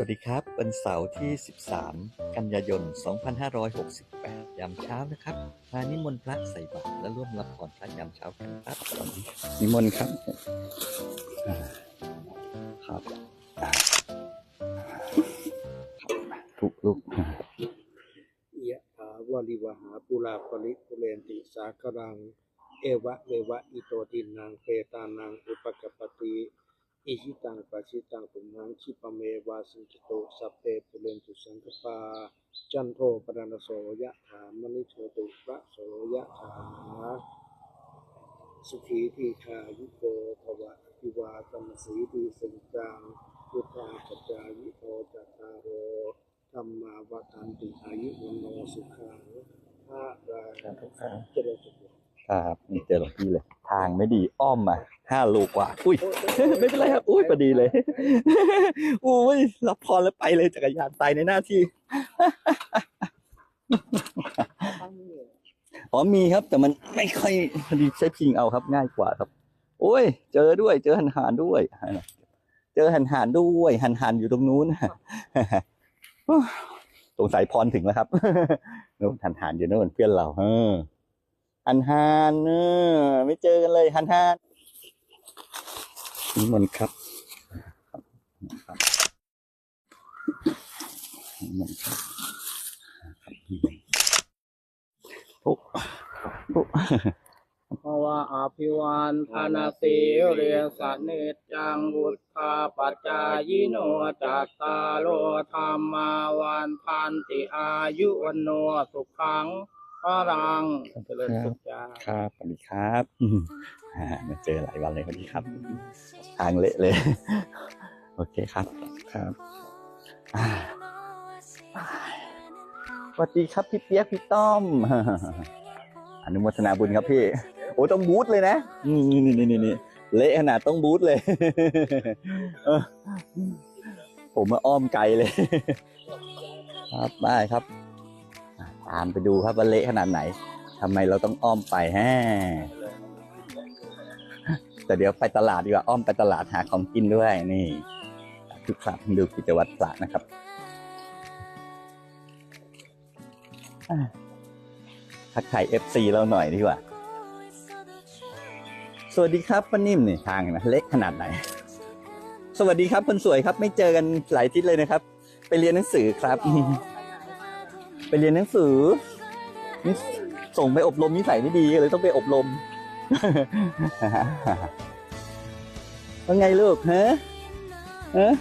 วัสดีครับ วันเสาร์ที่ 13 กันยายน 2568 ยามเช้านะครับ มานิมนต์พระใส่บาตรและร่วมรับพรพระยามเช้ากันครับสวัสดีนิมนต์ครับอ่าครับอ่าทุกลูกยะถาวาลิวหาปุราปริปุเรนติสาครัง เอวะเมวะอิโตทินังเปตานังอุปกปปติ อิชิตังปัชิตังตุมังคิปเมวาสิกิโตสัพเพปุเรนตุสังกปา จันโทปรณโสยะถามณิโชติระโสยะถาสุขีทีคายุโกภวะอิวาตมสีดีสังจังพุทธาปัจจายิโตจัตตารโอธรรมาวัันติอายุวันโนสุขังพระราเจริญสุขครับนี่เจอหลวงพี่เลย ทางไม่ดีอ้อมมา ห้าลูกกว่า อุ้ย ไม่เป็นไรครับ อุ้ยพอดีเลย อุ้ยรับพรแล้วไปเลยจักรยานตายในหน้าที่ อ๋อมีครับ แต่มันไม่ค่อยพอดีใช้พิงเอาครับ ง่ายกว่าครับ โอ้ย เจอด้วย เจอหันหานด้วย เจอหันหานด้วย หันหานอยู่ตรงนู้นสงสัยพรถึงแล้วครับนู่นหันหานอยู่นู่นเพื่อนเราเออหันหานเออไม่เจอกันเลยหันหาน นิมนต์ครับครับนิมนต์ครับครับปุ๊บปุ๊บภวะอภิวันธนาสิเรียสนิจจังบุตธาปัจจายิโนจัตตาโลธรรมาวันพันติอายุวันโนสุขังพรังเจริญสุขจ้าครับสวัสดีครับ มอ่ามาเจอหลายวันเลยสวัสดีครับ ทางเละเลย โอเคครับ ครับอ่าสวัสดีครับพี่เปียกพี่ต้อม อนุโมทนาบุญครับพี่ โอ้ต้องบูทเลยนะนี่นี่นี่นี่นี่เละขนาดต้องบูทเลยเออผมมาอ้อมไกลเลย ครับได้ครับอะตามไปดูครับว่าเละขนาดไหนทำไมเราต้องอ้อมไปแฮ แต่เดี๋ยวไปตลาดดีกว่าอ้อมไปตลาดหาของกินด้วยนี่ทุกครับดูกิจวัตรพระนะครับทักทายเอฟซีเราหน่อยดีกว่า สวัสดีครับป้านิ่มนี่ทางนะเล็กขนาดไหน สวัสดีครับคนสวยครับ ไม่เจอกันหลายทิตย์เลยนะครับ ไปเรียนหนังสือครับ ไปเรียนหนังสือส่งไปอบรมนิสัยไม่ดีเลยต้องไปอบรม ว่าไงลูกฮะฮะ